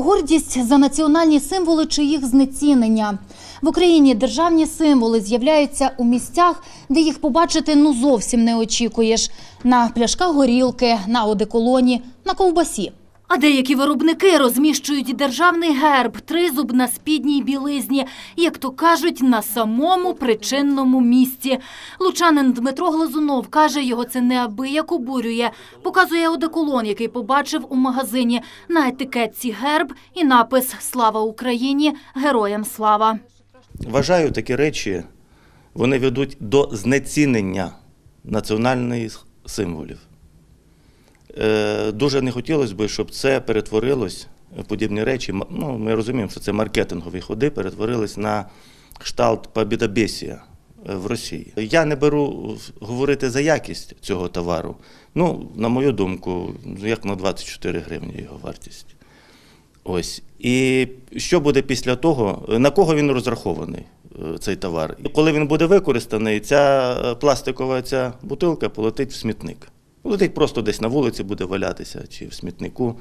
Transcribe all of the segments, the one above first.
Гордість за національні символи чи їх знецінення. В Україні державні символи з'являються у місцях, де їх побачити ну зовсім не очікуєш. На пляшках горілки, на одеколоні, на ковбасі. А деякі виробники розміщують державний герб, тризуб на спідній білизні, як то кажуть, на самому причинному місці. Лучанин Дмитро Глазунов каже, його це неабияк обурює. Показує одеколон, який побачив у магазині. На етикетці герб і напис «Слава Україні! Героям слава!». Вважаю, такі речі вони ведуть до знецінення національних символів. Е, Дуже не хотілося б, щоб це перетворилось, подібні речі, ну, ми розуміємо, що це маркетингові ходи, перетворились на кшталт побідобєсія е, в Росії. Я не беру говорити за якість цього товару. Ну, на мою думку, як на 24 гривні його вартість. Ось. І що буде після того, на кого він розрахований, е, цей товар? І коли він буде використаний, ця пластикова ця бутилка полетить в смітник. Полетить просто десь на вулиці, буде валятися чи в смітнику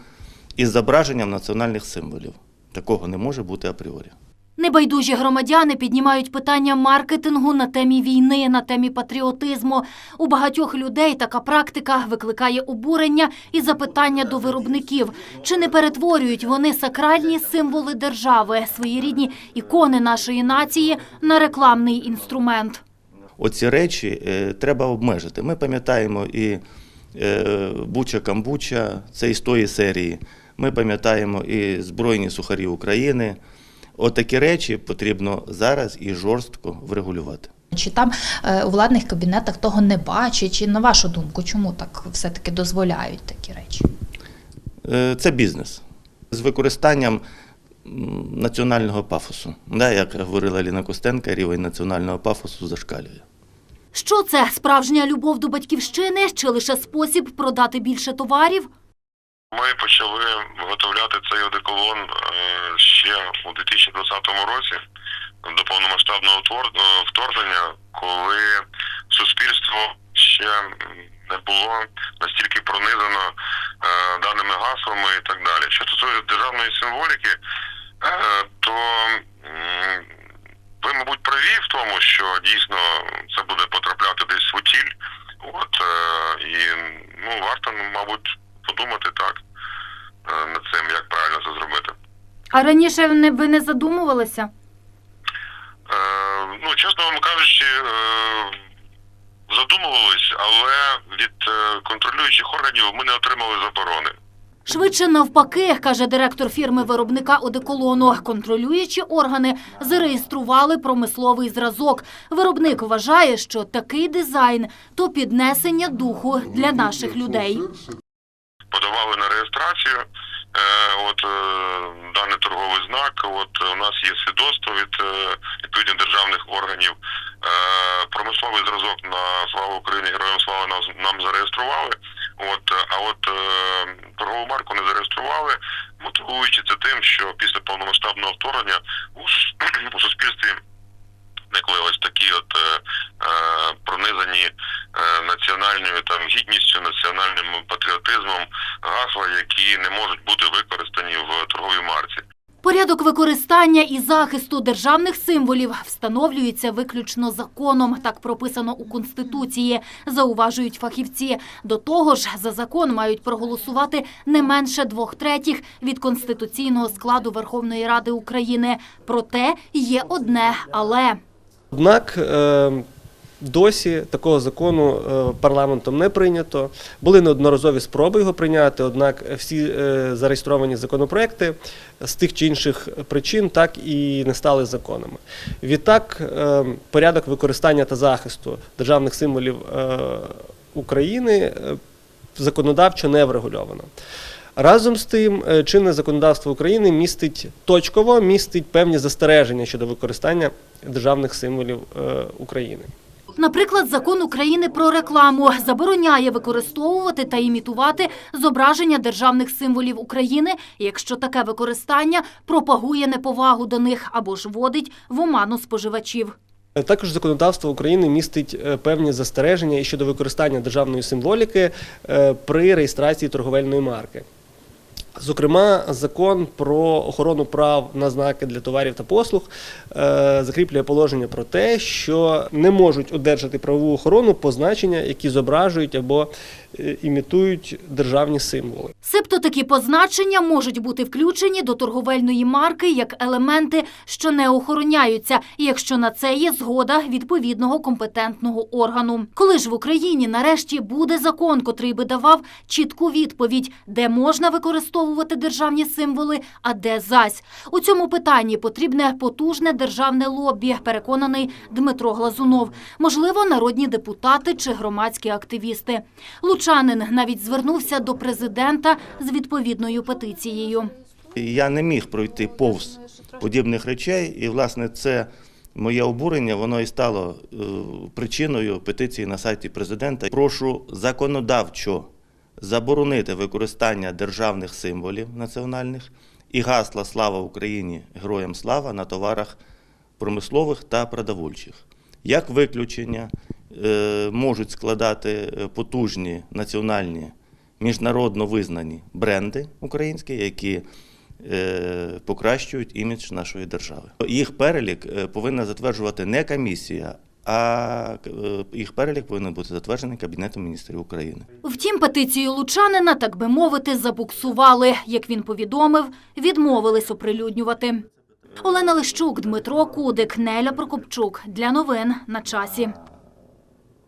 із зображенням національних символів. Такого не може бути апріорі. Небайдужі громадяни піднімають питання маркетингу на темі війни, на темі патріотизму. У багатьох людей така практика викликає обурення і запитання до виробників. Чи не перетворюють вони сакральні символи держави, своєрідні ікони нашої нації на рекламний інструмент? Оці речі е, треба обмежити. Ми пам'ятаємо і Буча Камбуча, це із тої серії. Ми пам'ятаємо і Збройні сухарі України. Отакі речі потрібно зараз і жорстко врегулювати. Чи там е, у владних кабінетах того не бачать? Чи на вашу думку, чому так все-таки дозволяють такі речі? Е, Це бізнес з використанням національного пафосу. Да, як говорила Ліна Костенка, рівень національного пафосу зашкалює. Що це справжня любов до батьківщини чи лише спосіб продати більше товарів? Ми почали виготовляти цей одеколон е, ще у 2020 році до повномасштабного е, вторгнення, коли суспільство ще не було настільки пронизано е, даними гаслами і так далі. Що стосується державної символіки, то ви, мабуть, праві в тому, що дійсно От е, і ну варто, мабуть, подумати так е, над цим, як правильно це зробити. А раніше не- ви не задумувалися? Е, ну, чесно вам кажучи, задумувались, але від контролюючих органів ми не отримали заборони. Швидше навпаки, каже директор фірми виробника одеколону. Контролюючі органи зареєстрували промисловий зразок. Виробник вважає, що такий дизайн то піднесення духу для наших людей. Подавали на реєстрацію. Е, от е, даний торговий знак. От у нас є свідоцтво від е, відповідно державних органів. Промисловий зразок на славу України, героям слава нам, зареєстрували. От а от торгову марку не зареєстрували, мотивуючи це тим, що після повномасштабного вторгнення у, суспільстві ось такі от е, е, пронизані е, національною там гідністю, національним патріотизмом гасла, які не можуть бути використані в торговій марці. Порядок використання і захисту державних символів встановлюється виключно законом. Так прописано у Конституції, зауважують фахівці. До того ж, за закон мають проголосувати не менше двох третіх від конституційного складу Верховної Ради України. Проте є одне але. Однак е, досі такого закону е, парламентом не прийнято. Були неодноразові спроби його прийняти, однак всі е, зареєстровані законопроекти з тих чи інших причин так і не стали законами. Відтак, е, порядок використання та захисту державних символів України законодавчо не врегульовано. Разом з тим, чинне законодавство України містить точково містить певні застереження щодо використання державних символів України. Наприклад, закон України про рекламу забороняє використовувати та імітувати зображення державних символів України, якщо таке використання пропагує неповагу до них або ж вводить в оману споживачів. Також законодавство України містить е, певні застереження щодо використання державної символіки е, при реєстрації торговельної марки. Зокрема, закон про охорону прав на знаки для товарів та послуг е, закріплює положення про те, що не можуть одержати правову охорону позначення, які зображують або імітують державні символи. Себто такі позначення можуть бути включені до торговельної марки як елементи, що не охороняються, якщо на це є згода відповідного компетентного органу. Коли ж в Україні нарешті буде закон, котрий би давав чітку відповідь, де можна використовувати державні символи, а де зась. У цьому питанні потрібне потужне державне лобі, переконаний Дмитро Глазунов. Можливо, народні депутати чи громадські активісти. Лучанин навіть звернувся до президента з відповідною петицією. Я не міг пройти повз подібних речей, і, власне, це моє обурення, воно і стало е, причиною петиції на сайті президента. Прошу законодавчо заборонити використання державних символів національних і гасла Слава Україні! Героям слава на товарах промислових та продовольчих. Як виключення можуть складати е, потужні національні міжнародно визнані бренди українські, які е, покращують імідж нашої держави. Їх перелік е, повинна затверджувати не комісія, а е, їх перелік повинен бути затверджений Кабінетом міністрів України. Втім, петицію Лучанина, так би мовити, забуксували. Як він повідомив, відмовились оприлюднювати. Олена Лищук, Дмитро Кудик, Неля Прокопчук. Для новин на часі.